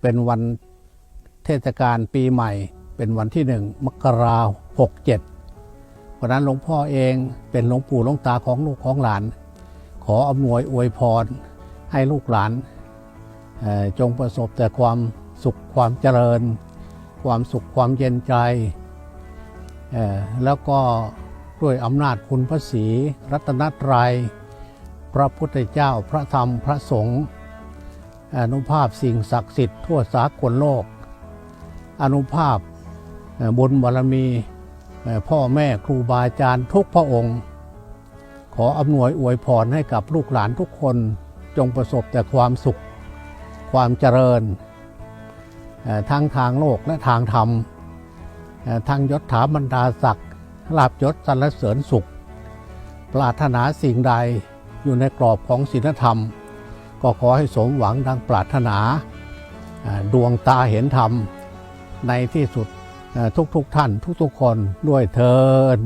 เป็นวันเทศกาลปีใหม่ เป็นวันที่หนึ่งมกราหกเจ็ดเพราะนั้นหลวงพ่อเองเป็นหลวงปู่หลวงตาของลูกของหลาน ขออำนวยอวยพรให้ลูกหลานจงประสบแต่ความสุขความเจริญ ความสุขความเย็นใจ แล้วก็ด้วยอำนาจคุณพระศรีรัตนตรัย พระพุทธเจ้าพระธรรมพระสงฆ์ อนุภาพสิ่งศักดิ์สิทธิ์ทั่วสากลโลก อนุภาพบุญบารมีพ่อแม่ครูบาอาจารย์ทุกพระองค์ ขออำนวยอวยพรให้กับลูกหลานทุกคนจงประสบแต่ความสุข ความเจริญ ทั้งทางโลกและทางธรรมทั้งยศถาบรรดาศักดิ์ลาบยศสรรเสริญสุข ปรารถนาสิ่งใดอยู่ในกรอบของศีลธรรม ก็ขอให้สมหวังดังปรารถนาดวงตาเห็นธรรม ในที่สุดทุกทุกๆทท่านทุกๆคนด้วยเทิน